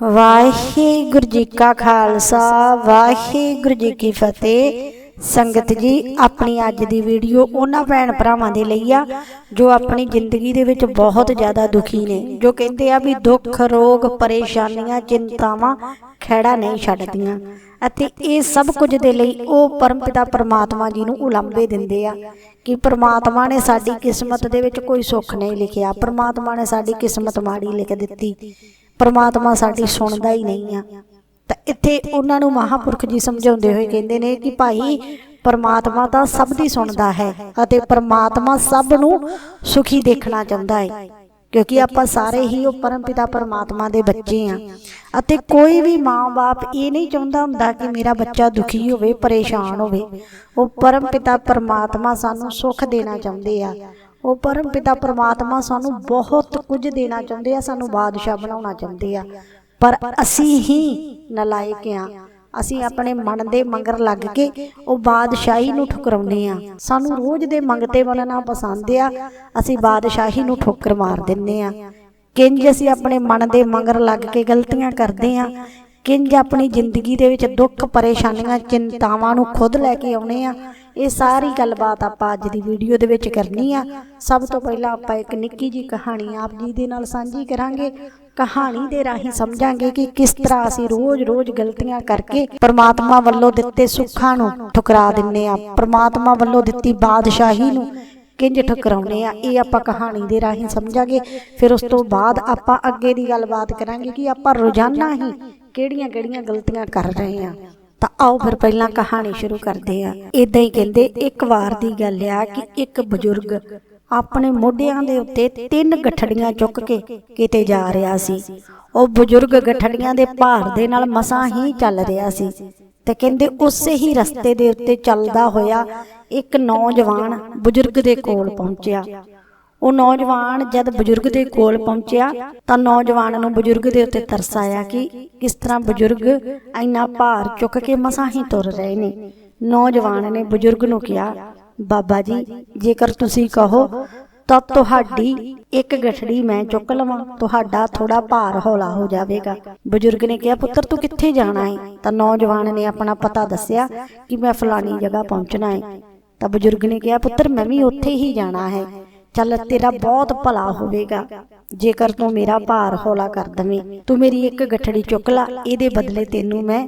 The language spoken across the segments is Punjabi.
ਵਾਹਿਗੁਰੂ ਜੀ ਕਾ ਖਾਲਸਾ, ਵਾਹਿਗੁਰੂ ਜੀ ਕੀ ਫਤਿਹ। ਸੰਗਤ ਜੀ, ਆਪਣੀ ਅੱਜ ਦੀ ਵੀਡੀਓ ਉਹਨਾਂ ਭੈਣ ਭਰਾਵਾਂ ਦੇ ਲਈ ਆ, ਜੋ ਆਪਣੀ ਜ਼ਿੰਦਗੀ ਦੇ ਵਿੱਚ ਬਹੁਤ ਜ਼ਿਆਦਾ ਦੁਖੀ ਨੇ, ਜੋ ਕਹਿੰਦੇ ਆ ਵੀ ਦੁੱਖ, ਰੋਗ, ਪਰੇਸ਼ਾਨੀਆਂ, ਚਿੰਤਾਵਾਂ ਖਹਿੜਾ ਨਹੀਂ ਛੱਡਦੀਆਂ। ਅਤੇ ਇਹ ਸਭ ਕੁਝ ਦੇ ਲਈ ਉਹ ਪਰਮਪਿਤਾ ਪਰਮਾਤਮਾ ਜੀ ਨੂੰ ਉਲੰਭੇ ਦਿੰਦੇ ਆ ਕਿ ਪਰਮਾਤਮਾ ਨੇ ਸਾਡੀ ਕਿਸਮਤ ਦੇ ਵਿੱਚ ਕੋਈ ਸੁੱਖ ਨਹੀਂ ਲਿਖਿਆ। ਪਰਮਾਤਮਾ ਨੇ ਸਾਡੀ ਕਿਸਮਤ ਮਾੜੀ ਲਿਖ ਦਿੱਤੀ। ਪਰਮਾਤਮਾ ਸਾਡੀ ਸੁਣਦਾ ਹੀ ਨਹੀਂ ਆ। ਤਾਂ ਇੱਥੇ ਉਹਨਾਂ ਨੂੰ ਮਹਾਪੁਰਖ ਜੀ ਸਮਝਾਉਂਦੇ ਹੋਏ ਕਹਿੰਦੇ ਨੇ ਕਿ ਭਾਈ, ਪਰਮਾਤਮਾ ਤਾਂ ਸਭ ਦੀ ਸੁਣਦਾ ਹੈ ਅਤੇ ਪਰਮਾਤਮਾ ਸਭ ਨੂੰ ਸੁਖੀ ਦੇਖਣਾ ਚਾਹੁੰਦਾ ਹੈ। ਕਿਉਂਕਿ ਆਪਾਂ ਸਾਰੇ ਹੀ ਉਹ ਪਰਮ ਪਿਤਾ ਪਰਮਾਤਮਾ ਦੇ ਬੱਚੇ ਆ ਅਤੇ ਕੋਈ ਵੀ ਮਾਂ-ਬਾਪ ਇਹ ਨਹੀਂ ਚਾਹੁੰਦਾ ਹੁੰਦਾ ਕਿ ਮੇਰਾ ਬੱਚਾ ਦੁਖੀ ਹੋਵੇ, ਪਰੇਸ਼ਾਨ ਹੋਵੇ। ਉਹ ਪਰਮ ਪਿਤਾ ਪਰਮਾਤਮਾ ਸਾਨੂੰ ਸੁੱਖ ਦੇਣਾ ਚਾਹੁੰਦੇ ਆ। ਉਹ ਪਰਮ ਪਿਤਾ ਪਰਮਾਤਮਾ ਸਾਨੂੰ ਬਹੁਤ ਕੁਝ ਦੇਣਾ ਚਾਹੁੰਦੇ ਆ, ਸਾਨੂੰ ਬਾਦਸ਼ਾਹ ਬਣਾਉਣਾ ਚਾਹੁੰਦੇ ਆ। ਪਰ ਅਸੀਂ ਹੀ ਨਲਾਇਕ ਆ। ਅਸੀਂ ਆਪਣੇ ਮਨ ਦੇ ਮੰਗਰ ਲੱਗ ਕੇ ਉਹ ਬਾਦਸ਼ਾਹੀ ਨੂੰ ਠੁਕਰਾਉਂਦੇ ਆ। ਸਾਨੂੰ ਰੋਜ਼ ਦੇ ਮੰਗਤੇ ਬਣਨਾ ਪਸੰਦ ਆ। ਅਸੀਂ ਬਾਦਸ਼ਾਹੀ ਨੂੰ ਠੋਕਰ ਮਾਰ ਦਿੰਨੇ ਆ। ਕਿੰਜ ਅਸੀਂ ਆਪਣੇ ਮਨ ਦੇ ਮੰਗਰ ਲੱਗ ਕੇ ਗਲਤੀਆਂ ਕਰਦੇ ਆ। ਕਿੰਜ ਆਪਣੀ ਜ਼ਿੰਦਗੀ ਦੇ ਵਿੱਚ ਦੁੱਖ, ਪਰੇਸ਼ਾਨੀਆਂ, ਚਿੰਤਾਵਾਂ ਨੂੰ ਖੁਦ ਲੈ ਕੇ ਆਉਣੇ ਆ, ਇਹ ਸਾਰੀ ਗੱਲਬਾਤ ਆਪਾਂ ਅੱਜ ਦੀ ਵੀਡੀਓ ਦੇ ਵਿੱਚ ਕਰਨੀ ਆ। ਸਭ ਤੋਂ ਪਹਿਲਾਂ ਆਪਾਂ ਇੱਕ ਨਿੱਕੀ ਜੀ ਕਹਾਣੀ ਆਪ ਜੀ ਦੇ ਨਾਲ ਸਾਂਝੀ ਕਰਾਂਗੇ। ਕਹਾਣੀ ਦੇ ਰਾਹੀਂ ਸਮਝਾਂਗੇ ਕਿ ਕਿਸ ਤਰ੍ਹਾਂ ਅਸੀਂ ਰੋਜ਼-ਰੋਜ਼ ਗਲਤੀਆਂ ਕਰਕੇ ਪ੍ਰਮਾਤਮਾ ਵੱਲੋਂ ਦਿੱਤੇ ਸੁੱਖਾਂ ਨੂੰ ਠੁਕਰਾ ਦਿੰਨੇ ਆ। ਪ੍ਰਮਾਤਮਾ ਵੱਲੋਂ ਦਿੱਤੀ ਬਾਦਸ਼ਾਹੀ ਨੂੰ ਕਿੰਜ ਠੁਕਰਾਉਨੇ ਆ, ਇਹ ਆਪਾਂ ਕਹਾਣੀ ਦੇ ਰਾਹੀਂ ਸਮਝਾਂਗੇ। ਫਿਰ ਉਸ ਤੋਂ ਬਾਅਦ ਆਪਾਂ ਅੱਗੇ ਦੀ ਗੱਲਬਾਤ ਕਰਾਂਗੇ ਕਿ ਆਪਾਂ ਰੋਜ਼ਾਨਾ ਹੀ ਕਿਹੜੀਆਂ-ਕਿਹੜੀਆਂ ਗਲਤੀਆਂ ਕਰ ਰਹੇ ਆ? ਤਾਂ ਆਓ ਫਿਰ ਪਹਿਲਾਂ ਕਹਾਣੀ ਸ਼ੁਰੂ ਕਰਦੇ ਆ। ਇਦਾਂ ਹੀ ਕਹਿੰਦੇ, ਇੱਕ ਵਾਰ ਦੀ ਗੱਲ ਆ ਕਿ ਇੱਕ ਬਜ਼ੁਰਗ ਆਪਣੇ ਮੋਢਿਆਂ ਦੇ ਉੱਤੇ ਤਿੰਨ ਗੱਠੜੀਆਂ ਚੁੱਕ ਕੇ ਕਿਤੇ ਜਾ ਰਿਹਾ ਸੀ। ਉਹ ਬਜ਼ੁਰਗ ਗਠੜੀਆਂ ਦੇ ਭਾਰ ਦੇ ਨਾਲ ਮਸਾਂ ਹੀ ਚੱਲ ਰਿਹਾ ਸੀ ਤੇ ਕਹਿੰਦੇ, ਉਸੇ ਹੀ ਰਸਤੇ ਦੇ ਉੱਤੇ ਚੱਲਦਾ ਹੋਇਆ ਇੱਕ ਨੌਜਵਾਨ ਬਜ਼ੁਰਗ ਦੇ ਕੋਲ ਪਹੁੰਚਿਆ। ਉਹ ਨੌਜਵਾਨ ਜਦ ਬਜ਼ੁਰਗ ਦੇ ਕੋਲ ਪਹੁੰਚਿਆ ਤਾਂ ਨੌਜਵਾਨ ਨੂੰ ਬਜ਼ੁਰਗ ਦੇ ਉੱਤੇ ਤਰਸ ਆਇਆ ਕਿ ਕਿਸ ਤਰ੍ਹਾਂ ਬਜ਼ੁਰਗ ਇੰਨਾ ਭਾਰ ਚੁੱਕ ਕੇ ਮਸਾਂ ਹੀ ਤੁਰ ਰਹੇ ਨੇ। ਨੌਜਵਾਨ ਨੇ ਬਜ਼ੁਰਗ ਨੂੰ ਕਿਹਾ, ਬਾਬਾ ਜੀ, ਜੇਕਰ ਤੁਸੀਂ ਕਹੋ ਤਾਂ ਤੁਹਾਡੀ ਇੱਕ ਗਠੜੀ ਮੈਂ ਚੁੱਕ ਲਵਾਂ, ਤੁਹਾਡਾ ਥੋੜਾ ਭਾਰ ਹੌਲਾ ਹੋ ਜਾਵੇਗਾ। ਬਜ਼ੁਰਗ ਨੇ ਕਿਹਾ, ਪੁੱਤਰ, ਤੂੰ ਕਿੱਥੇ ਜਾਣਾ ਹੈ ਤਾਂ ਨੌਜਵਾਨ ਨੇ ਆਪਣਾ ਪਤਾ ਦੱਸਿਆ ਕਿ ਮੈਂ ਫਲਾਣੀ ਜਗ੍ਹਾ ਪਹੁੰਚਣਾ ਹੈ ਤਾਂ ਬਜ਼ੁਰਗ ਨੇ ਕਿਹਾ, ਪੁੱਤਰ, ਮੈਂ ਵੀ ਉੱਥੇ ਹੀ ਜਾਣਾ ਹੈ। ਚੱਲ ਤੇਰਾ ਬਹੁਤ ਭਲਾ ਹੋਵੇਗਾ। ਜੇਕਰ ਤੂੰ ਮੇਰਾ ਭਾਰ ਹੌਲਾ ਕਰ ਦਵੇਂ, ਤੂੰ ਮੇਰੀ ਇੱਕ ਗਠੜੀ ਚੁੱਕ ਲੈ, ਇਹਦੇ ਬਦਲੇ ਤੈਨੂੰ ਮੈਂ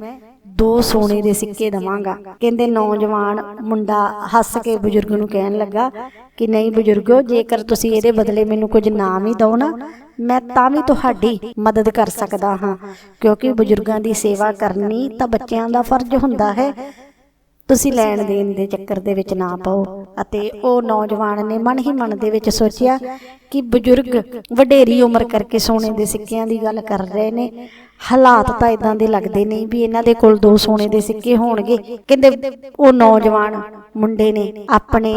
ਦੋ ਸੋਨੇ ਦੇ ਸਿੱਕੇ ਦਵਾਂਗਾ। ਕਹਿੰਦੇ ਨੌਜਵਾਨ ਮੁੰਡਾ ਹੱਸ ਕੇ ਬਜ਼ੁਰਗ ਨੂੰ ਕਹਿਣ ਲੱਗਾ ਕਿ ਨਹੀਂ ਬਜ਼ੁਰਗੋ, ਜੇਕਰ ਤੁਸੀਂ ਇਹਦੇ ਬਦਲੇ ਮੈਨੂੰ ਕੁਝ ਨਾਮ ਹੀ ਦਿਓ ਨਾ, ਮੈਂ ਤਾਂ ਵੀ ਤੁਹਾਡੀ ਮਦਦ ਕਰ ਸਕਦਾ ਹਾਂ। ਕਿਉਂਕਿ ਬਜ਼ੁਰਗਾਂ ਦੀ ਸੇਵਾ ਕਰਨੀ ਤਾਂ ਬੱਚਿਆਂ ਦਾ ਫਰਜ਼ ਹੁੰਦਾ ਹੈ। ਤੁਸੀਂ ਲੈਣ ਦੇਣ ਦੇ ਚੱਕਰ ਦੇ ਵਿੱਚ ਨਾ ਪਾਓ। ਅਤੇ ਉਹ ਨੌਜਵਾਨ ਨੇ ਮਨ ਹੀ ਮਨ ਦੇ ਵਿੱਚ ਸੋਚਿਆ ਕਿ ਬਜ਼ੁਰਗ ਵਡੇਰੀ ਉਮਰ ਕਰਕੇ ਸੋਨੇ ਦੇ ਸਿੱਕਿਆਂ ਦੀ ਗੱਲ ਕਰ ਰਹੇ ਨੇ। ਹਾਲਾਤ ਤਾਂ ਇਦਾਂ ਦੇ ਲੱਗਦੇ ਨਹੀਂ ਵੀ ਇਹਨਾਂ ਦੇ ਕੋਲ ਦੋ ਸੋਨੇ ਦੇ ਸਿੱਕੇ ਹੋਣਗੇ। ਕਹਿੰਦੇ ਉਹ ਨੌਜਵਾਨ ਮੁੰਡੇ ਨੇ ਆਪਣੇ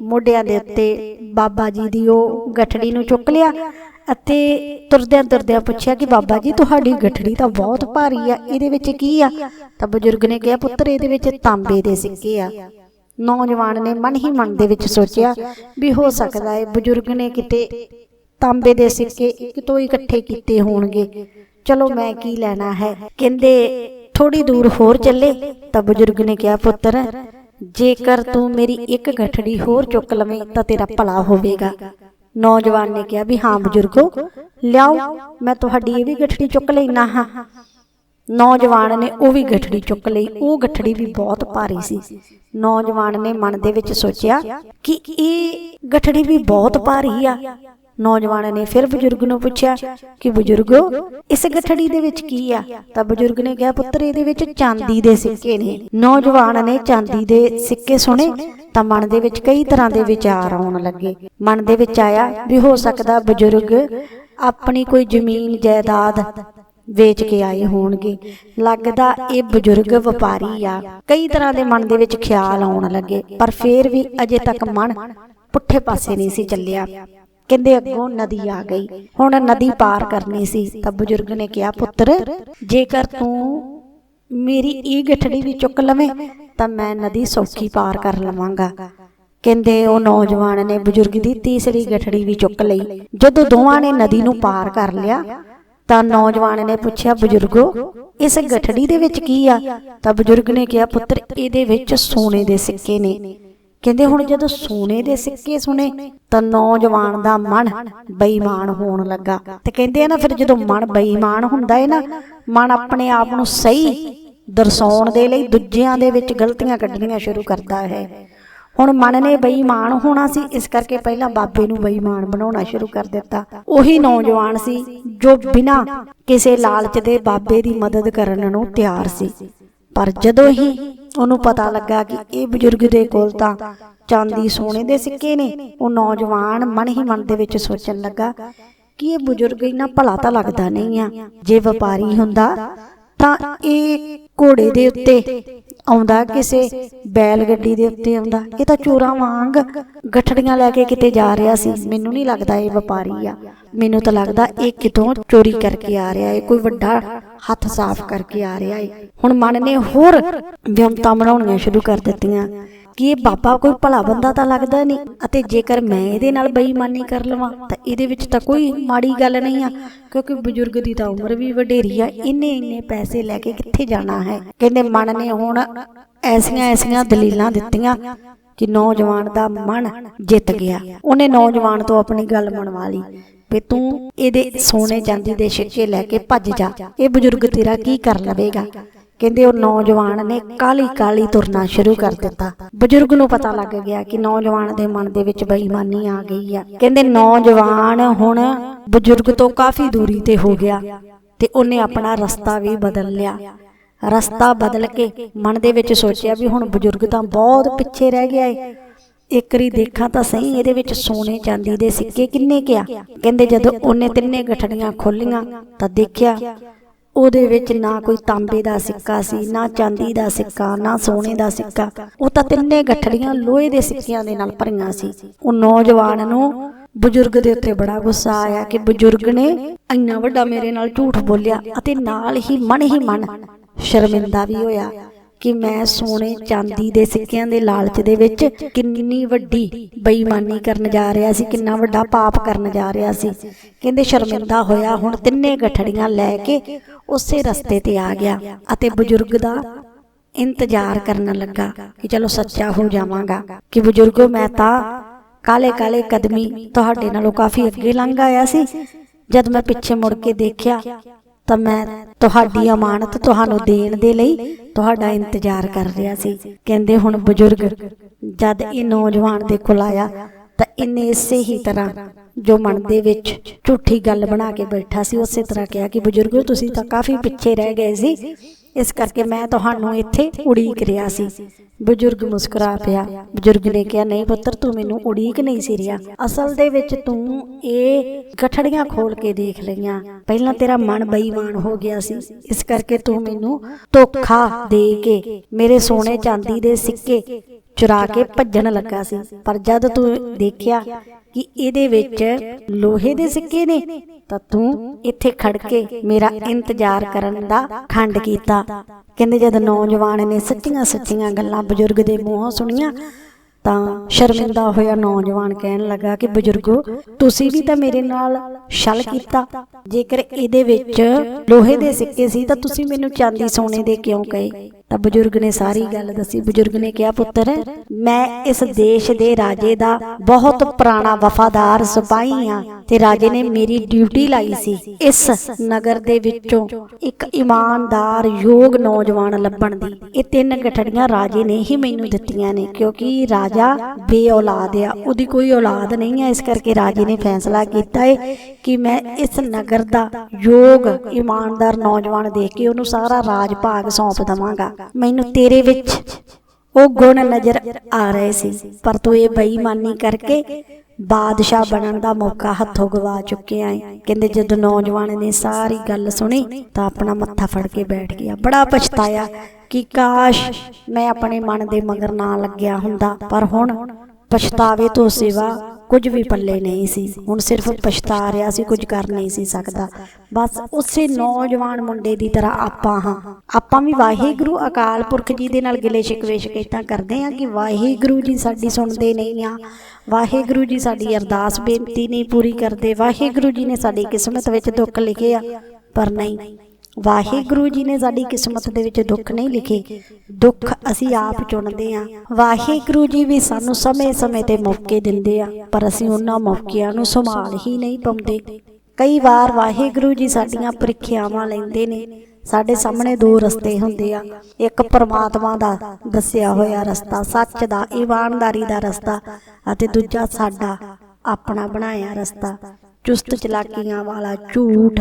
ਮੋਢਿਆਂ ਦੇ ਉੱਤੇ ਬਾਬਾ ਜੀ ਦੀ ਉਹ ਗਠੜੀ ਨੂੰ ਚੁੱਕ ਲਿਆ। ਅਤੇ ਤੁਰਦਿਆਂ ਤੁਰਦਿਆਂ ਪੁੱਛਿਆ ਕਿ ਬਾਬਾ ਜੀ, ਤੁਹਾਡੀ ਗਠੜੀ ਤਾਂ ਬਹੁਤ ਭਾਰੀ ਆ, ਇਹਦੇ ਵਿੱਚ ਕੀ ਆ? ਤਾਂ ਬਜ਼ੁਰਗ ਨੇ ਕਿਹਾ, ਪੁੱਤਰ, ਇਹਦੇ ਵਿੱਚ ਤਾਂਬੇ ਦੇ ਸਿੱਕੇ ਆ। ਨੌਜਵਾਨ ਨੇ ਮਨ ਹੀ ਮਨ ਦੇ ਵਿੱਚ ਸੋਚਿਆ ਵੀ ਹੋ ਸਕਦਾ ਹੈ ਬਜ਼ੁਰਗ ਨੇ ਕਿਤੇ ਤਾਂਬੇ ਦੇ ਸਿੱਕੇ ਕਿਤੋਂ ਇਕੱਠੇ ਕੀਤੇ ਹੋਣਗੇ। ਚਲੋ, ਮੈਂ ਕੀ ਲੈਣਾ ਹੈ? ਕਹਿੰਦੇ ਥੋੜੀ ਦੂਰ ਹੋਰ ਚੱਲੇ। ਤਾਂ ਬਜ਼ੁਰਗ ਨੇ ਕਿਹਾ, ਪੁੱਤਰ, ਜੇਕਰ ਤੂੰ ਮੇਰੀ ਇੱਕ ਗਠੜੀ ਹੋਰ ਚੁੱਕ ਲਵੇਂ ਤਾਂ ਤੇਰਾ ਭਲਾ ਹੋਵੇਗਾ। ਨੌਜਵਾਨ ਨੇ ਕਿਹਾ ਵੀ ਹਾਂ ਬਜ਼ੁਰਗੋ, ਲਿਆਓ, ਮੈਂ ਤੁਹਾਡੀ ਇਹ ਵੀ ਗਠੜੀ ਚੁੱਕ ਲੈਣਾ ਹਾਂ। ਨੌਜਵਾਨ ਨੇ ਉਹ ਵੀ ਗਠੜੀ ਚੁੱਕ ਲਈ, ਉਹ ਗਠੜੀ ਵੀ ਬਹੁਤ ਭਾਰੀ ਸੀ। ਨੌਜਵਾਨ ਨੇ ਮਨ ਦੇ ਵਿੱਚ ਸੋਚਿਆ ਕਿ ਇਹ ਗਠੜੀ ਵੀ ਬਹੁਤ ਭਾਰੀ ਆ। ਨੌਜਵਾਨ ਨੇ ਫਿਰ ਬਜ਼ੁਰਗ ਨੂੰ ਪੁੱਛਿਆ ਕਿ ਬਜ਼ੁਰਗੋ, ਇਸ ਗਠੜੀ ਦੇ ਵਿੱਚ ਕੀ ਆ? ਤਾਂ ਬਜ਼ੁਰਗ ਨੇ ਕਿਹਾ, ਪੁੱਤਰ, ਇਹਦੇ ਵਿੱਚ ਚਾਂਦੀ ਦੇ ਸਿੱਕੇ ਨੇ। ਨੌਜਵਾਨ ਨੇ ਚਾਂਦੀ ਦੇ ਸਿੱਕੇ ਸੁਣੇ ਤਾਂ ਮਨ ਦੇ ਵਿੱਚ ਕਈ ਤਰ੍ਹਾਂ ਦੇ ਵਿਚਾਰ ਆਉਣ ਲੱਗੇ। ਮਨ ਦੇ ਵਿੱਚ ਆਇਆ ਵੀ ਹੋ ਸਕਦਾ ਬਜ਼ੁਰਗ ਆਪਣੀ ਕੋਈ ਜ਼ਮੀਨ, ਜਾਇਦਾਦ ਵੇਚ ਕੇ ਆਏ ਹੋਣਗੇ। ਲੱਗਦਾ ਇਹ ਬਜ਼ੁਰਗ ਵਪਾਰੀ ਆ। ਕਈ ਤਰ੍ਹਾਂ ਦੇ ਮਨ ਦੇ ਵਿੱਚ ਖਿਆਲ ਆਉਣ ਲੱਗੇ, ਪਰ ਫੇਰ ਵੀ ਅਜੇ ਤੱਕ ਮਨ ਪੁੱਠੇ ਪਾਸੇ ਨਹੀਂ ਸੀ ਚੱਲਿਆ। ਕਹਿੰਦੇ ਅੱਗੋਂ ਨਦੀ ਆ ਗਈ। ਹੁਣ ਨਦੀ ਪਾਰ ਕਰਨੀ ਸੀ। ਤਾਂ ਬਜ਼ੁਰਗ ਨੇ ਕਿਹਾ, ਪੁੱਤਰ, ਜੇਕਰ ਤੂੰ ਮੇਰੀ ਇਹ ਗਠੜੀ ਵੀ ਚੁੱਕ ਲਵੇਂ, ਤਾਂ ਮੈਂ ਨਦੀ ਸੌਖੀ ਪਾਰ ਕਰ ਲਵਾਂਗਾ। ਕਹਿੰਦੇ ਉਹ ਨੌਜਵਾਨ ਨੇ ਬਜ਼ੁਰਗ ਦੀ ਤੀਸਰੀ ਗਠੜੀ ਵੀ ਚੁੱਕ ਲਈ। ਜਦੋਂ ਦੋਵਾਂ ਨੇ ਨਦੀ ਨੂੰ ਪਾਰ ਕਰ ਲਿਆ, ਤਾਂ ਨੌਜਵਾਨ ਨੇ ਪੁੱਛਿਆ, ਬਜ਼ੁਰਗੋ, ਇਸ ਗਠੜੀ ਦੇ ਵਿੱਚ ਕੀ ਆ? ਤਾਂ ਬਜ਼ੁਰਗ ਨੇ ਕਿਹਾ, ਪੁੱਤਰ, ਇਹਦੇ ਵਿੱਚ ਸੋਨੇ ਦੇ ਸਿੱਕੇ ਨੇ। ਕਹਿੰਦੇ ਹੁਣ ਜਦੋਂ ਸੋਨੇ ਦੇ ਸਿੱਕੇ ਸੁਣੇ ਤਾਂ ਨੌਜਵਾਨ ਦਾ ਮਨ ਬੇਈਮਾਨ ਹੋਣ ਲੱਗਾ। ਤੇ ਕਹਿੰਦੇ ਆ ਨਾ, ਫਿਰ ਜਦੋਂ ਮਨ ਬੇਈਮਾਨ ਹੁੰਦਾ ਹੈ ਨਾ, ਮਨ ਆਪਣੇ ਆਪ ਨੂੰ ਸਹੀ ਦਰਸਾਉਣ ਦੇ ਲਈ ਦੂਜਿਆਂ ਦੇ ਵਿੱਚ ਗਲਤੀਆਂ ਕੱਢਣੀਆਂ ਸ਼ੁਰੂ ਕਰਦਾ ਹੈ। ਹੁਣ ਮਨ ਨੇ ਬੇਈਮਾਨ ਹੋਣਾ ਸੀ, ਇਸ ਕਰਕੇ ਪਹਿਲਾਂ ਬਾਬੇ ਨੂੰ ਬੇਈਮਾਨ ਬਣਾਉਣਾ ਸ਼ੁਰੂ ਕਰ ਦਿੱਤਾ। ਉਹੀ ਨੌਜਵਾਨ ਸੀ ਜੋ ਬਿਨਾਂ ਕਿਸੇ ਲਾਲਚ ਦੇ ਬਾਬੇ ਦੀ ਮਦਦ ਕਰਨ ਨੂੰ ਤਿਆਰ ਸੀ। ਪਰ ਜਦੋਂ ਹੀ ਉਹਨੂੰ ਪਤਾ ਲੱਗਾ ਕਿ ਇਹ ਬਜ਼ੁਰਗ ਦੇ ਕੋਲ ਤਾਂ ਚਾਂਦੀ ਸੋਨੇ ਦੇ ਸਿੱਕੇ ਨੇ, ਉਹ ਨੌਜਵਾਨ ਮਨ ਹੀ ਮਨ ਦੇ ਵਿੱਚ ਸੋਚਣ ਲੱਗਾ ਕਿ ਇਹ ਬਜ਼ੁਰਗ ਇੰਨਾ ਭਲਾ ਤਾਂ ਲੱਗਦਾ ਨਹੀਂ ਆ। ਜੇ ਵਪਾਰੀ ਹੁੰਦਾ ਤਾਂ ਇਹ ਘੋੜੇ ਦੇ ਉੱਤੇ ਆਉਂਦਾ ਕਿਸੇ ਬੈਲ ਗੱਡੀ ਦੇ ਉੱਤੇ ਆਉਂਦਾ। ਇਹ ਤਾਂ ਚੋਰਾਂ ਵਾਂਗ ਗਠੜੀਆਂ ਲੈ ਕੇ ਕਿਤੇ ਜਾ ਰਿਹਾ ਸੀ। ਮੈਨੂੰ ਨਹੀਂ ਲੱਗਦਾ ਇਹ ਵਪਾਰੀ ਆ। ਮੈਨੂੰ ਤਾਂ ਲੱਗਦਾ ਇਹ ਕਿਤੋਂ ਚੋਰੀ ਕਰਕੇ ਆ ਰਿਹਾ ਹੈ। ਕੋਈ ਵੱਡਾ ਹੱਥ ਸਾਫ਼ ਕਰਕੇ ਆ ਰਿਹਾ ਹੈ। ਹੁਣ ਮਨ ਨੇ ਹੋਰ ਵਿਅੰਤਾਂ ਬਣਾਉਣੀਆਂ ਸ਼ੁਰੂ ਕਰ ਦਿੱਤੀਆਂ। ਕਿ ਇਹ ਬਾਬਾ ਕੋਈ ਭਲਾ ਬੰਦਾ ਤਾਂ ਲੱਗਦਾ ਨਹੀਂ। ਅਤੇ ਜੇਕਰ ਮੈਂ ਇਹਦੇ ਨਾਲ ਬੇਈਮਾਨੀ ਕਰ ਲਵਾਂ, ਤਾਂ ਇਹਦੇ ਵਿੱਚ ਤਾਂ ਕੋਈ ਮਾੜੀ ਗੱਲ ਨਹੀਂ ਆ। ਕਿਉਂਕਿ ਬਜ਼ੁਰਗ ਦੀ ਤਾਂ ਉਮਰ ਵੀ ਵਡੇਰੀ ਆ। ਇੰਨੇ ਇੰਨੇ ਪੈਸੇ ਲੈ ਕੇ ਕਿੱਥੇ ਜਾਣਾ ਹੈ? ਕਹਿੰਦੇ ਮਨ ਨੇ ਹੁਣ ਐਸੀਆਂ ਐਸੀਆਂ ਦਲੀਲਾਂ ਦਿੱਤੀਆਂ ਕਿ ਨੌਜਵਾਨ ਦਾ ਮਨ ਜਿੱਤ ਗਿਆ। ਉਹਨੇ ਨੌਜਵਾਨ ਤੋਂ ਆਪਣੀ ਗੱਲ ਮਨਵਾ ਲਈ ਵੀ ਤੂੰ ਇਹਦੇ ਸੋਨੇ ਚਾਂਦੀ ਦੇ ਸਿੱਕੇ ਲੈ ਕੇ ਭੱਜ ਜਾ। ਇਹ ਬਜ਼ੁਰਗ ਤੇਰਾ ਕੀ ਕਰ ਲਵੇਗਾ? ਕਹਿੰਦੇ ਉਹ ਨੌਜਵਾਨ ਨੇ ਕਾਲੀ ਕਾਲੀ ਤੁਰਨਾ ਸ਼ੁਰੂ ਕਰ ਦਿੱਤਾ। ਬਜ਼ੁਰਗ ਨੂੰ ਪਤਾ ਲੱਗ ਗਿਆ ਕਿ ਨੌਜਵਾਨ ਦੇ ਮਨ ਦੇ ਵਿੱਚ ਬੇਈਮਾਨੀ ਆ ਗਈ ਆ। ਕਹਿੰਦੇ ਨੌਜਵਾਨ ਹੁਣ ਬਜ਼ੁਰਗ ਤੋਂ ਕਾਫੀ ਦੂਰੀ ਤੇ ਹੋ ਗਿਆ ਤੇ ਉਹਨੇ ਆਪਣਾ ਰਸਤਾ ਵੀ ਬਦਲ ਲਿਆ। ਰਸਤਾ ਬਦਲ ਕੇ ਮਨ ਦੇ ਵਿੱਚ ਸੋਚਿਆ ਵੀ ਹੁਣ ਬਜ਼ੁਰਗ ਤਾਂ ਬਹੁਤ ਪਿੱਛੇ ਰਹਿ ਗਿਆ ਏ। ਇੱਕ ਰੀ ਦੇਖਾਂ ਤਾਂ ਸਹੀ ਇਹਦੇ ਵਿੱਚ ਸੋਨੇ ਚਾਂਦੀ ਦੇ ਸਿੱਕੇ ਕਿੰਨੇ ਕਿਆ। ਕਹਿੰਦੇ ਜਦੋਂ ਉਹਨੇ ਤਿੰਨੇ ਗਠੜੀਆਂ ਖੋਲੀਆਂ ਤਾਂ ਦੇਖਿਆ ਉਹਦੇ ਵਿੱਚ ਨਾ ਕੋਈ ਤਾਂਬੇ ਦਾ ਸਿੱਕਾ ਸੀ, ਨਾ ਚਾਂਦੀ ਦਾ ਸਿੱਕਾ, ਨਾ ਸੋਨੇ ਦਾ ਸਿੱਕਾ। ਉਹ ਤਾਂ ਤਿੰਨੇ ਗੱਠੜੀਆਂ ਲੋਹੇ ਦੇ ਸਿੱਕਿਆਂ ਦੇ ਨਾਲ ਭਰੀਆਂ ਸੀ। ਉਹ ਨੌਜਵਾਨ ਨੂੰ ਬਜ਼ੁਰਗ ਦੇ ਉੱਤੇ ਬੜਾ ਗੁੱਸਾ ਆਇਆ ਕਿ ਬਜ਼ੁਰਗ ਨੇ ਇੰਨਾ ਵੱਡਾ ਮੇਰੇ ਨਾਲ ਝੂਠ ਬੋਲਿਆ ਅਤੇ ਨਾਲ ਹੀ ਮਨ ਹੀ ਮਨ ਸ਼ਰਮਿੰਦਾ ਵੀ ਹੋਇਆ। ਕਿ ਮੈਂ ਸੋਨੇ ਚਾਂਦੀ ਦੇ ਸਿੱਕਿਆਂ ਦੇ ਲਾਲਚ ਦੇ ਵਿੱਚ ਕਿੰਨੀ ਵੱਡੀ ਬੇਈਮਾਨੀ ਕਰਨ ਜਾ ਰਿਹਾ ਸੀ, ਕਿੰਨਾ ਵੱਡਾ ਪਾਪ ਕਰਨ ਜਾ ਰਿਹਾ ਸੀ। ਕਹਿੰਦੇ ਸ਼ਰਮਿੰਦਾ ਹੋਇਆ ਹੁਣ ਤਿੰਨੇ ਗਠੜੀਆਂ ਲੈ ਕੇ ਉਸੇ ਰਸਤੇ ਤੇ ਆ ਗਿਆ ਅਤੇ ਬਜ਼ੁਰਗ ਦਾ ਇੰਤਜ਼ਾਰ ਕਰਨ ਲੱਗਾ ਕਿ ਚਲੋ ਸੱਚਾ ਹੋ ਜਾਵਾਂਗਾ ਕਿ ਬਜ਼ੁਰਗੋ, ਮੈਂ ਤਾਂ ਕਾਲੇ ਕਾਲੇ ਕਦਮੀ ਤੁਹਾਡੇ ਨਾਲੋਂ ਕਾਫੀ ਅੱਗੇ ਲੰਘ ਆਇਆ ਸੀ। ਜਦ ਮੈਂ ਪਿੱਛੇ ਮੁੜ ਕੇ ਦੇਖਿਆ ਤਾਂ ਮੈਂ ਤੁਹਾਡੀ ਅਮਾਨਤ ਤੁਹਾਨੂੰ ਦੇਣ ਦੇ ਲਈ ਤੁਹਾਡਾ ਇੰਤਜ਼ਾਰ ਕਰ ਰਿਹਾ ਸੀ। ਕਹਿੰਦੇ ਹੁਣ ਬਜ਼ੁਰਗ, ਜਦ ਇਹ ਨੌਜਵਾਨ ਦੇ ਕੋਲ ਆਇਆ ਤਾਂ ਇਹਨੇ ਇਸੇ ਹੀ ਤਰ੍ਹਾਂ ਜੋ ਮਨ ਦੇ ਵਿੱਚ ਝੂਠੀ ਗੱਲ ਬਣਾ ਕੇ ਬੈਠਾ ਸੀ, ਉਸੇ ਤਰ੍ਹਾਂ ਕਿਹਾ ਕਿ ਬਜ਼ੁਰਗੋ, ਤੁਸੀਂ ਤਾਂ ਕਾਫੀ ਪਿੱਛੇ ਰਹਿ ਗਏ ਸੀ। ਇਸ ਕਰਕੇ ਮੈਂ ਤੁਹਾਨੂੰ ਇੱਥੇ ਉਡੀਕ ਰਿਹਾ ਸੀ। ਬਜ਼ੁਰਗ ਮੁਸਕਰਾ ਪਿਆ। ਬਜ਼ੁਰਗ ਨੇ ਕਿਹਾ, ਨਹੀਂ ਪੁੱਤਰ, ਤੂੰ ਮੈਨੂੰ ਉਡੀਕ ਨਹੀਂ ਸੀ ਰਿਹਾ। ਅਸਲ ਦੇ ਵਿੱਚ ਤੂੰ ਇਹ ਗਠੜੀਆਂ ਖੋਲ ਕੇ ਦੇਖ ਲਈਆਂ। ਪਹਿਲਾਂ ਤੇਰਾ ਮਨ ਬੇਈਮਾਨ ਹੋ ਗਿਆ ਸੀ। ਇਸ ਕਰਕੇ ਤੂੰ ਮੈਨੂੰ ਧੋਖਾ ਦੇ ਕੇ ਮੇਰੇ ਸੋਨੇ ਚਾਂਦੀ ਦੇ ਸਿੱਕੇ ਚੁਰਾ ਕੇ ਭੱਜਣ ਲੱਗਾ ਸੀ। ਪਰ ਜਦ ਤੂੰ ਦੇਖਿਆ ਕਿ ਇਹਦੇ ਵਿੱਚ ਲੋਹੇ ਦੇ ਸਿੱਕੇ ਨੇ, ਤਾਂ ਤੂੰ ਇੱਥੇ ਖੜ ਕੇ ਮੇਰਾ ਇੰਤਜ਼ਾਰ ਕਰਨ ਦਾ ਖੰਡ ਕੀਤਾ। ਕਹਿੰਦੇ ਜਦ ਨੌਜਵਾਨ ਨੇ ਸੱਚੀਆਂ ਸੱਚੀਆਂ ਗੱਲਾਂ ਬਜ਼ੁਰਗ ਦੇ ਮੂੰਹੋਂ ਸੁਣੀਆਂ, ਤਾਂ ਸ਼ਰਮਿੰਦਾ ਹੋਇਆ ਨੌਜਵਾਨ ਕਹਿਣ ਲੱਗਾ ਕਿ ਬਜ਼ੁਰਗੋ, ਤੁਸੀਂ ਵੀ ਤਾਂ ਮੇਰੇ ਨਾਲ ਛਲ ਕੀਤਾ। ਜੇਕਰ ਇਹਦੇ ਵਿੱਚ ਲੋਹੇ ਦੇ ਸਿੱਕੇ ਸੀ, ਤਾਂ ਤੁਸੀਂ ਮੈਨੂੰ ਚਾਂਦੀ ਸੋਨੇ ਦੇ ਕਿਉਂ ਕਹੇ? ਤਾਂ ਬਜ਼ੁਰਗ ਨੇ ਸਾਰੀ ਗੱਲ ਦੱਸੀ। ਬਜ਼ੁਰਗ ਨੇ ਕਿਹਾ, ਪੁੱਤਰ, ਮੈਂ ਇਸ ਦੇਸ਼ ਦੇ ਰਾਜੇ ਦਾ ਬਹੁਤ ਪੁਰਾਣਾ ਵਫਾਦਾਰ ਸਿਪਾਹੀ ਹਾਂ। ਤੇ ਰਾਜੇ ਨੇ ਮੇਰੀ ਡਿਊਟੀ ਲਾਈ ਸੀ। ਇਸ ਨਗਰ ਦੇ ਵਿੱਚੋਂ ਇੱਕ ਇਮਾਨਦਾਰ ਯੋਗ ਨੌਜਵਾਨ ਲੱਭਣ ਦੀ। ਇਹ ਤਿੰਨ ਗਠੜੀਆਂ ਰਾਜੇ ਨੇ ਹੀ ਮੈਨੂੰ ਦਿੱਤੀਆਂ ਨੇ, ਕਿਉਂਕਿ ਰਾਜਾ ਬੇਔਲਾਦ ਆ। ਉਹਦੀ ਕੋਈ ਔਲਾਦ ਨਹੀਂ ਹੈ ਇਸ ਕਰਕੇ ਰਾਜੇ ਨੇ ਫੈਸਲਾ ਕੀਤਾ ਹੈ ਕਿ ਮੈਂ ਇਸ ਨਗਰ ਦਾ ਯੋਗ, ਇਮਾਨਦਾਰ ਨੌਜਵਾਨ ਦੇਖ ਕੇ ਉਹਨੂੰ ਸਾਰਾ ਰਾਜ ਭਾਗ ਸੌਂਪ ਦਵਾਂਗਾ। ਮੈਨੂੰ ਤੇਰੇ ਵਿੱਚ ਉਹ ਗੁਣ ਨਜ਼ਰ ਆ ਰਹੇ ਸੀ। ਪਰ ਤੂੰ ਇਹ ਬੇਈਮਾਨੀ ਕਰਕੇ ਬਾਦਸ਼ਾਹ ਬਣਨ ਦਾ ਮੌਕਾ ਹੱਥੋਂ ਗਵਾ ਚੁੱਕੇ ਹੈ ਕਹਿੰਦੇ, ਜਦ ਨੌਜਵਾਨ ਨੇ ਸਾਰੀ ਗੱਲ ਸੁਣੀ, ਤਾਂ ਆਪਣਾ ਮੱਥਾ ਫੜ ਕੇ ਬੈਠ ਗਿਆ। ਬੜਾ ਪਛਤਾਇਆ ਕਿ ਕਾਸ਼ ਮੈਂ ਆਪਣੇ ਮਨ ਦੇ ਮਗਰ ਨਾ ਲੱਗਿਆ ਹੁੰਦਾ। ਪਰ ਹੁਣ ਪਛਤਾਵੇ ਤੋਂ ਸਿਵਾ ਕੁਝ ਵੀ ਪੱਲੇ ਨਹੀਂ ਸੀ। ਹੁਣ ਸਿਰਫ ਪਛਤਾ ਰਿਹਾ ਸੀ, ਕੁਝ ਕਰ ਨਹੀਂ ਸੀ ਸਕਦਾ। ਬਸ ਉਸੇ ਨੌਜਵਾਨ ਮੁੰਡੇ ਦੀ ਤਰ੍ਹਾਂ ਆਪਾਂ ਹਾਂ। ਆਪਾਂ ਵੀ ਵਾਹਿਗੁਰੂ ਅਕਾਲ ਪੁਰਖ ਜੀ ਦੇ ਨਾਲ ਗਿਲੇ ਸ਼ਿਕਵੇ ਸ਼ਿਕਾਇਤਾਂ ਕਰਦੇ ਹਾਂ ਕਿ ਵਾਹਿਗੁਰੂ ਜੀ ਸਾਡੀ ਸੁਣਦੇ ਨਹੀਂ ਆ। ਵਾਹਿਗੁਰੂ ਜੀ ਸਾਡੀ ਅਰਦਾਸ ਬੇਨਤੀ ਨਹੀਂ ਪੂਰੀ ਕਰਦੇ। ਵਾਹਿਗੁਰੂ ਜੀ ਨੇ ਸਾਡੀ ਕਿਸਮਤ ਵਿੱਚ ਦੁੱਖ ਲਿਖੇ ਆ ਪਰ ਨਹੀਂ। ਵਾਹਿਗੁਰੂ ਜੀ ਨੇ ਸਾਡੀ ਕਿਸਮਤ ਦੇ ਵਿੱਚ ਦੁੱਖ ਨਹੀਂ ਲਿਖੇ। ਦੁੱਖ ਅਸੀਂ ਆਪ ਚੁਣਦੇ ਆ ਵਾਹਿਗੁਰੂ ਜੀ ਵੀ ਸਾਨੂੰ ਸਮੇਂ-ਸਮੇਂ ਤੇ ਮੌਕੇ ਦਿੰਦੇ ਆ, ਪਰ ਅਸੀਂ ਉਹਨਾਂ ਮੌਕਿਆਂ ਨੂੰ ਸੰਭਾਲ ਹੀ ਨਹੀਂ ਪਾਉਂਦੇ। ਕਈ ਵਾਰ ਵਾਹਿਗੁਰੂ ਜੀ ਸਾਡੀਆਂ ਪ੍ਰੀਖਿਆਵਾਂ ਲੈਂਦੇ ਨੇ। ਸਾਡੇ ਸਾਹਮਣੇ ਦੋ ਰਸਤੇ ਹੁੰਦੇ ਆ। ਇੱਕ ਪਰਮਾਤਮਾ ਦਾ ਦੱਸਿਆ ਹੋਇਆ ਰਸਤਾ, ਸੱਚ ਦਾ, ਇਮਾਨਦਾਰੀ ਦਾ ਰਸਤਾ, ਅਤੇ ਦੂਜਾ ਸਾਡਾ ਆਪਣਾ ਬਣਾਇਆ ਰਸਤਾ। ਚੁਸਤ ਚਲਾਕੀਆਂ ਵਾਲਾ ਝੂਠ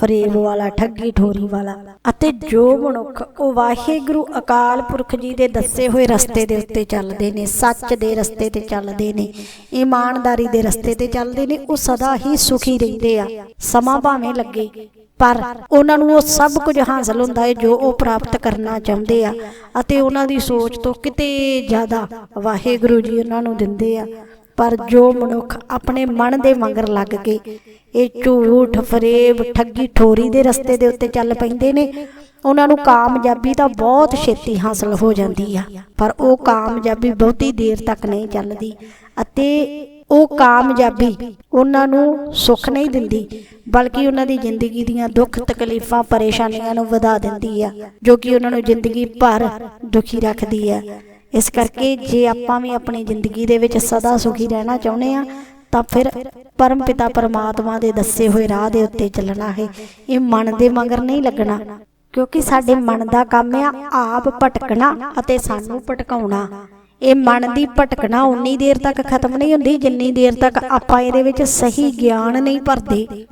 ਫਰੇਬ ਵਾਲਾ ਠੱਗੀ ਠੋਰੀ ਵਾਲਾ। ਅਤੇ ਜੋ ਮਨੁੱਖ ਉਹ ਵਾਹਿਗੁਰੂ ਅਕਾਲ ਪੁਰਖ ਜੀ ਦੇ ਦੱਸੇ ਹੋਏ ਰਸਤੇ ਦੇ ਉੱਤੇ ਚੱਲਦੇ ਨੇ ਸੱਚ ਦੇ ਰਸਤੇ ਤੇ ਚੱਲਦੇ ਨੇ। ਇਮਾਨਦਾਰੀ ਦੇ ਰਸਤੇ ਤੇ ਚੱਲਦੇ ਨੇ ਉਹ ਸਦਾ ਹੀ ਸੁਖੀ ਰਹਿੰਦੇ ਆ ਸਮਾਂ ਭਾਵੇਂ ਲੱਗੇ ਪਰ ਉਹਨਾਂ ਨੂੰ ਉਹ ਸਭ ਕੁਝ ਹਾਸਲ ਹੁੰਦਾ ਹੈ ਜੋ ਉਹ ਪ੍ਰਾਪਤ ਕਰਨਾ ਚਾਹੁੰਦੇ ਆ। ਅਤੇ ਉਹਨਾਂ ਦੀ ਸੋਚ ਤੋਂ ਕਿਤੇ ਜ਼ਿਆਦਾ ਵਾਹਿਗੁਰੂ ਜੀ ਉਹਨਾਂ ਨੂੰ ਦਿੰਦੇ ਆ। ਪਰ ਜੋ ਮਨੁੱਖ ਆਪਣੇ ਮਨ ਦੇ ਮੰਗਰ ਲੱਗ ਕੇ ਇਹ ਝੂਠ, ਫਰੇਬ, ਠੱਗੀ, ਠੋਰੀ ਦੇ ਰਸਤੇ ਦੇ ਉੱਤੇ ਚੱਲ ਪੈਂਦੇ ਨੇ। ਉਹਨਾਂ ਨੂੰ ਕਾਮਯਾਬੀ ਤਾਂ ਬਹੁਤ ਛੇਤੀ ਹਾਸਲ ਹੋ ਜਾਂਦੀ ਆ, ਪਰ ਉਹ ਕਾਮਯਾਬੀ ਬਹੁਤੀ ਦੇਰ ਤੱਕ ਨਹੀਂ ਚੱਲਦੀ ਅਤੇ ਉਹ ਕਾਮਯਾਬੀ ਉਹਨਾਂ ਨੂੰ ਸੁੱਖ ਨਹੀਂ ਦਿੰਦੀ, ਬਲਕਿ ਉਹਨਾਂ ਦੀ ਜ਼ਿੰਦਗੀ ਦੀਆਂ ਦੁੱਖ ਤਕਲੀਫਾਂ, ਪਰੇਸ਼ਾਨੀਆਂ ਨੂੰ ਵਧਾ ਦਿੰਦੀ ਆ, ਜੋ ਕਿ ਉਹਨਾਂ ਨੂੰ ਜ਼ਿੰਦਗੀ ਭਰ ਦੁਖੀ ਰੱਖਦੀ ਆ। ਇਸ ਕਰਕੇ ਜੇ ਆਪਾਂ ਵੀ ਆਪਣੀ ਜ਼ਿੰਦਗੀ ਦੇ ਵਿੱਚ ਸਦਾ ਸੁਖੀ ਰਹਿਣਾ ਚਾਹੁੰਦੇ ਆ ਤਾਂ ਫਿਰ ਪਰਮ ਪਿਤਾ ਪਰਮਾਤਮਾ ਦੇ ਦੱਸੇ ਹੋਏ ਰਾਹ ਦੇ ਉੱਤੇ ਚੱਲਣਾ ਹੈ। ਇਹ ਮਨ ਦੇ ਮਗਰ ਨਹੀਂ ਲੱਗਣਾ, ਕਿਉਂਕਿ ਸਾਡੇ ਮਨ ਦਾ ਕੰਮ ਆ ਆਪ ਭਟਕਣਾ ਅਤੇ ਸਾਨੂੰ ਭਟਕਾਉਣਾ। ਇਹ ਮਨ ਦੀ ਭਟਕਣਾ ਉਨੀ ਦੇਰ ਤੱਕ ਖਤਮ ਨਹੀਂ ਹੁੰਦੀ, ਜਿੰਨੀ ਦੇਰ ਤੱਕ ਆਪਾਂ ਇਹਦੇ ਵਿੱਚ ਸਹੀ ਗਿਆਨ ਨਹੀਂ ਭਰਦੇ।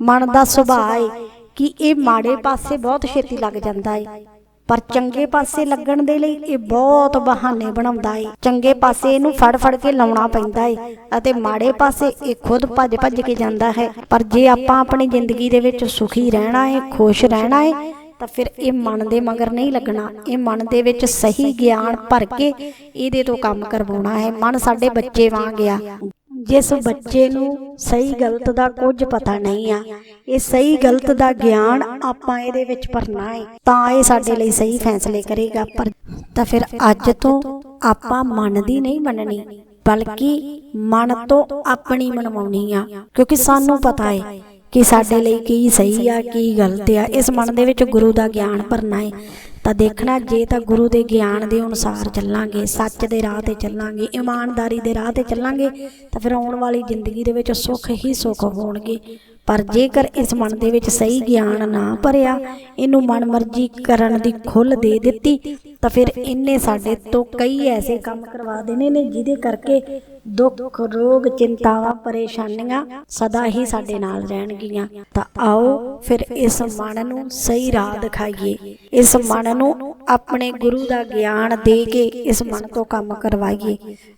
ਮਨ ਦਾ ਸੁਭਾਅ ਹੈ ਕਿ ਇਹ ਮਾੜੇ ਪਾਸੇ ਬਹੁਤ ਛੇਤੀ ਲੱਗ ਜਾਂਦਾ ਹੈ ਪਰ ਚੰਗੇ ਪਾਸੇ ਲੱਗਣ ਦੇ ਲਈ ਇਹ ਬਹੁਤ ਬਹਾਨੇ ਬਣਾਉਂਦਾ ਏ। ਚੰਗੇ ਪਾਸੇ ਇਹਨੂੰ ਫੜ ਫੜ ਕੇ ਲਾਉਣਾ ਪੈਂਦਾ ਏ ਅਤੇ ਮਾੜੇ ਪਾਸੇ ਇਹ ਖੁਦ ਭੱਜ ਭੱਜ ਕੇ ਜਾਂਦਾ ਹੈ। ਪਰ ਜੇ ਆਪਾਂ ਆਪਣੀ ਜ਼ਿੰਦਗੀ ਦੇ ਵਿੱਚ ਸੁਖੀ ਰਹਿਣਾ ਏ, ਖੁਸ਼ ਰਹਿਣਾ ਏ, ਤਾਂ ਫਿਰ ਇਹ ਮਨ ਦੇ ਮਗਰ ਨਹੀਂ ਲੱਗਣਾ। ਇਹ ਮਨ ਦੇ ਵਿੱਚ ਸਹੀ ਗਿਆਨ ਭਰ ਕੇ ਇਹਦੇ ਤੋਂ ਕੰਮ ਕਰਵਾਉਣਾ ਹੈ। ਮਨ ਸਾਡੇ ਬੱਚੇ ਵਾਂਗ ਆ। ਜਿਸ ਬੱਚੇ ਨੂੰ ਸਹੀ ਗਲਤ ਦਾ ਕੁਝ ਪਤਾ ਨਹੀਂ ਆ ਇਹ ਸਹੀ ਗਲਤ ਦਾ ਗਿਆਨ ਆਪਾਂ ਇਹਦੇ ਵਿੱਚ ਭਰਨਾ ਹੈ, ਤਾਂ ਇਹ ਸਾਡੇ ਲਈ ਸਹੀ ਫੈਸਲੇ ਕਰੇਗਾ। ਪਰ ਤਾਂ ਫਿਰ ਅੱਜ ਤੋਂ ਆਪਾਂ ਮਨ ਦੀ ਨਹੀਂ ਮੰਨਣੀ, ਬਲਕਿ ਮਨ ਤੋਂ ਆਪਣੀ ਮਨਵਾਉਣੀ ਆ। ਕਿਉਂਕਿ ਸਾਨੂੰ ਪਤਾ ਹੈ ਕਿ ਸਾਡੇ ਲਈ ਕੀ ਸਹੀ ਆ, ਕੀ ਗਲਤ ਆ। ਇਸ ਮਨ ਦੇ ਵਿੱਚ ਗੁਰੂ ਦਾ ਗਿਆਨ ਭਰਨਾ ਹੈ। ਤਾਂ ਦੇਖਣਾ, ਜੇ ਤਾਂ ਗੁਰੂ ਦੇ ਗਿਆਨ ਦੇ ਅਨੁਸਾਰ ਚੱਲਾਂਗੇ, ਸੱਚ ਦੇ ਰਾਹ ਤੇ ਚੱਲਾਂਗੇ, ਇਮਾਨਦਾਰੀ ਦੇ ਰਾਹ ਤੇ ਚੱਲਾਂਗੇ, ਤਾਂ ਫਿਰ ਆਉਣ ਵਾਲੀ ਜ਼ਿੰਦਗੀ ਦੇ ਵਿੱਚ ਸੁੱਖ ਹੀ ਸੁੱਖ ਹੋਣਗੇ। ਪਰ ਜੇਕਰ ਇਸ ਮਨ ਦੇ ਵਿੱਚ ਸਹੀ ਗਿਆਨ ਨਾ ਭਰਿਆ, ਇਹਨੂੰ ਮਨਮਰਜ਼ੀ ਕਰਨ ਦੀ ਖੁੱਲ ਦੇ ਦਿੱਤੀ, ਤਾਂ ਫਿਰ ਇਹਨੇ ਸਾਡੇ ਤੋਂ ਕਈ ਐਸੇ ਕੰਮ ਕਰਵਾ ਦੇਣੇ ਨੇ ਜਿਹਦੇ ਕਰਕੇ ਦੁੱਖ, ਰੋਗ, ਚਿੰਤਾਵਾਂ, ਪਰੇਸ਼ਾਨੀਆਂ ਸਦਾ ਹੀ ਸਾਡੇ ਨਾਲ ਰਹਿਣਗੀਆਂ। ਤਾਂ ਆਓ ਫਿਰ ਇਸ ਮਨ ਨੂੰ ਸਹੀ ਰਾਹ ਦਿਖਾਈਏ। ਇਸ ਮਨ ਨੂੰ ਆਪਣੇ ਗੁਰੂ ਦਾ ਗਿਆਨ ਦੇ ਕੇ ਇਸ ਮਨ ਤੋਂ ਕੰਮ ਕਰਵਾਈਏ।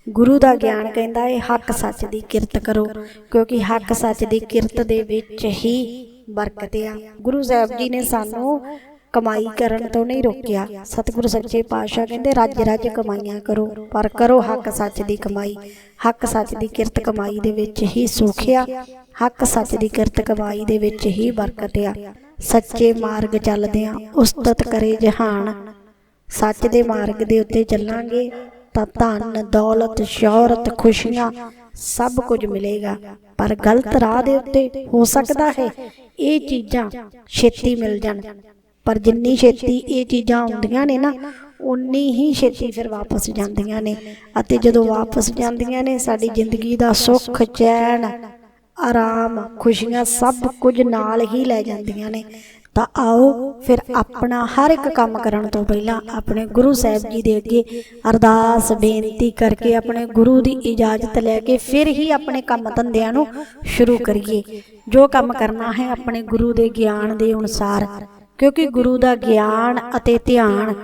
ਗੁਰੂ ਦਾ ਗਿਆਨ ਕਹਿੰਦਾ ਹੈ, ਹੱਕ ਸੱਚ ਦੀ ਕਿਰਤ ਕਰੋ, ਕਿਉਂਕਿ ਹੱਕ ਸੱਚ ਦੀ ਕਿਰਤ ਦੇ ਵਿੱਚ ਹੀ ਬਰਕਤ ਆ। ਗੁਰੂ ਸਾਹਿਬ ਜੀ ਨੇ ਸਾਨੂੰ ਕਮਾਈ ਕਰਨ ਤੋਂ ਨਹੀਂ ਰੋਕਿਆ। ਸਤਿਗੁਰੂ ਸੱਚੇ ਪਾਤਸ਼ਾਹ ਕਹਿੰਦੇ, ਰੱਜ ਰੱਜ ਕਮਾਈਆਂ ਕਰੋ, ਪਰ ਕਰੋ ਹੱਕ ਸੱਚ ਦੀ ਕਮਾਈ। ਹੱਕ ਸੱਚ ਦੀ ਕਿਰਤ ਕਮਾਈ ਦੇ ਵਿੱਚ ਹੀ ਸੁੱਖ ਹੱਕ ਸੱਚ ਦੀ ਕਿਰਤ ਕਮਾਈ ਦੇ ਵਿੱਚ ਹੀ ਬਰਕਤ ਆ। ਸੱਚੇ ਮਾਰਗ ਚੱਲਦੇ ਆ। ਉਸਤਤ ਕਰੇ ਜਹਾਨ। ਸੱਚ ਦੇ ਮਾਰਗ ਦੇ ਉੱਤੇ ਚੱਲਾਂਗੇ ਤਾਂ ਧਨ, ਦੌਲਤ, ਸ਼ੌਹਰਤ, ਖੁਸ਼ੀਆਂ ਸਭ ਕੁਝ ਮਿਲੇਗਾ, ਪਰ ਗਲਤ ਰਾਹ ਦੇ ਉੱਤੇ ਹੋ ਸਕਦਾ ਹੈ, ਇਹ ਚੀਜ਼ਾਂ ਛੇਤੀ ਮਿਲ ਜਾਣ। ਪਰ ਜਿੰਨੀ ਛੇਤੀ ਇਹ ਚੀਜ਼ਾਂ ਆਉਂਦੀਆਂ ਨੇ ਨਾ ਉਨੀ ਹੀ ਛੇਤੀ ਫਿਰ ਵਾਪਸ ਜਾਂਦੀਆਂ ਨੇ। ਅਤੇ ਜਦੋਂ ਵਾਪਸ ਜਾਂਦੀਆਂ ਨੇ, ਸਾਡੀ ਜ਼ਿੰਦਗੀ ਦਾ ਸੁੱਖ, ਚੈਨ, ਆਰਾਮ, ਖੁਸ਼ੀਆਂ ਸਭ ਕੁਝ ਨਾਲ ਹੀ ਲੈ ਜਾਂਦੀਆਂ ਨੇ। ਤਾਂ ਆਓ ਫਿਰ ਆਪਣਾ ਹਰ ਇੱਕ ਕੰਮ ਕਰਨ ਤੋਂ ਪਹਿਲਾਂ ਆਪਣੇ ਗੁਰੂ ਸਾਹਿਬ ਜੀ ਦੇ ਅੱਗੇ ਅਰਦਾਸ, ਬੇਨਤੀ ਕਰਕੇ ਆਪਣੇ ਗੁਰੂ ਦੀ ਇਜਾਜ਼ਤ ਲੈ ਕੇ ਫਿਰ ਹੀ ਆਪਣੇ ਕੰਮ ਧੰਦਿਆਂ ਨੂੰ ਸ਼ੁਰੂ ਕਰੀਏ। ਜੋ ਕੰਮ ਕਰਨਾ ਹੈ ਆਪਣੇ ਗੁਰੂ ਦੇ ਗਿਆਨ ਦੇ ਅਨੁਸਾਰ, ਕਿਉਂਕਿ ਗੁਰੂ ਦਾ ਗਿਆਨ ਅਤੇ ਧਿਆਨ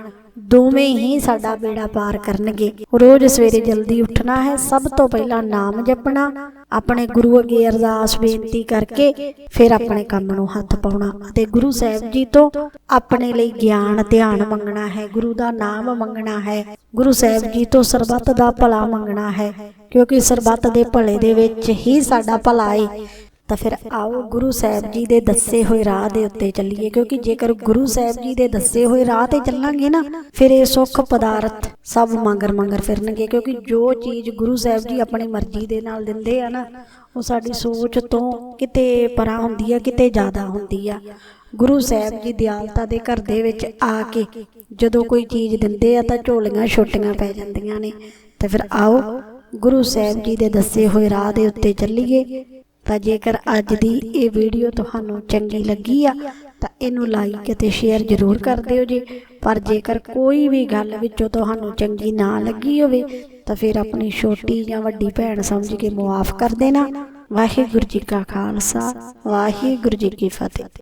ਦੋਵੇਂ ਹੀ ਸਾਡਾ ਬੇੜਾ ਪਾਰ ਕਰਨਗੇ। ਰੋਜ਼ ਸਵੇਰੇ ਜਲਦੀ ਉੱਠਣਾ ਹੈ, ਸਭ ਤੋਂ ਪਹਿਲਾਂ ਨਾਮ ਜਪਣਾ, ਆਪਣੇ ਗੁਰੂ ਅੱਗੇ ਅਰਦਾਸ ਬੇਨਤੀ ਕਰਕੇ ਫਿਰ ਆਪਣੇ ਕੰਮ ਨੂੰ ਹੱਥ ਪਾਉਣਾ ਅਤੇ ਗੁਰੂ ਸਾਹਿਬ ਜੀ ਤੋਂ ਆਪਣੇ ਲਈ ਗਿਆਨ, ਧਿਆਨ ਮੰਗਣਾ ਹੈ। ਗੁਰੂ ਦਾ ਨਾਮ ਮੰਗਣਾ ਹੈ, ਗੁਰੂ ਸਾਹਿਬ ਜੀ ਤੋਂ ਸਰਬੱਤ ਦਾ ਭਲਾ ਮੰਗਣਾ ਹੈ, ਕਿਉਂਕਿ ਸਰਬੱਤ ਦੇ ਭਲੇ ਦੇ ਵਿੱਚ ਹੀ ਸਾਡਾ ਭਲਾ ਹੈ ਤਾਂ ਫਿਰ ਆਓ ਗੁਰੂ ਸਾਹਿਬ ਜੀ ਦੇ ਦੱਸੇ ਹੋਏ ਰਾਹ ਦੇ ਉੱਤੇ ਚੱਲੀਏ, ਕਿਉਂਕਿ ਜੇਕਰ ਗੁਰੂ ਸਾਹਿਬ ਜੀ ਦੇ ਦੱਸੇ ਹੋਏ ਰਾਹ ਤੇ ਚੱਲਾਂਗੇ ਨਾ, ਫਿਰ ਇਹ ਸੁੱਖ ਪਦਾਰਥ ਸਭ ਮੰਗਰ ਮੰਗਰ ਫਿਰਨਗੇ, ਕਿਉਂਕਿ ਜੋ ਚੀਜ਼ ਗੁਰੂ ਸਾਹਿਬ ਜੀ ਆਪਣੀ ਮਰਜ਼ੀ ਦੇ ਨਾਲ ਦਿੰਦੇ ਆ ਨਾ, ਉਹ ਸਾਡੀ ਸੋਚ ਤੋਂ ਕਿਤੇ ਪਰਾਂ ਹੁੰਦੀ ਆ, ਕਿਤੇ ਜ਼ਿਆਦਾ ਹੁੰਦੀ ਆ। ਗੁਰੂ ਸਾਹਿਬ ਜੀ ਦਿਆਲਤਾ ਦੇ ਘਰ ਦੇ ਵਿੱਚ ਆ ਕੇ ਜਦੋਂ ਕੋਈ ਚੀਜ਼ ਦਿੰਦੇ ਆ ਤਾਂ ਝੋਲੀਆਂ ਛੋਟੀਆਂ ਪੈ ਜਾਂਦੀਆਂ ਨੇ। ਤਾਂ ਫਿਰ ਆਓ ਗੁਰੂ ਸਾਹਿਬ ਜੀ ਦੇ ਦੱਸੇ ਹੋਏ ਰਾਹ ਦੇ ਉੱਤੇ ਚੱਲੀਏ। ਤਾਂ ਜੇਕਰ ਅੱਜ ਦੀ ਇਹ ਵੀਡੀਓ ਤੁਹਾਨੂੰ ਚੰਗੀ ਲੱਗੀ ਆ, ਤਾਂ ਇਹਨੂੰ ਲਾਈਕ ਅਤੇ ਸ਼ੇਅਰ ਜ਼ਰੂਰ ਕਰ ਦਿਓ ਜੀ। ਪਰ ਜੇਕਰ ਕੋਈ ਵੀ ਗੱਲ ਵਿੱਚੋਂ ਤੁਹਾਨੂੰ ਚੰਗੀ ਨਾ ਲੱਗੀ ਹੋਵੇ, ਤਾਂ ਫਿਰ ਆਪਣੀ ਛੋਟੀ ਜਾਂ ਵੱਡੀ ਭੈਣ ਸਮਝ ਕੇ ਮੁਆਫ ਕਰ ਦੇਣਾ। ਵਾਹਿਗੁਰੂ ਜੀ ਕਾ ਖਾਲਸਾ, ਵਾਹਿਗੁਰੂ ਜੀ ਕੀ ਫਤਿਹ।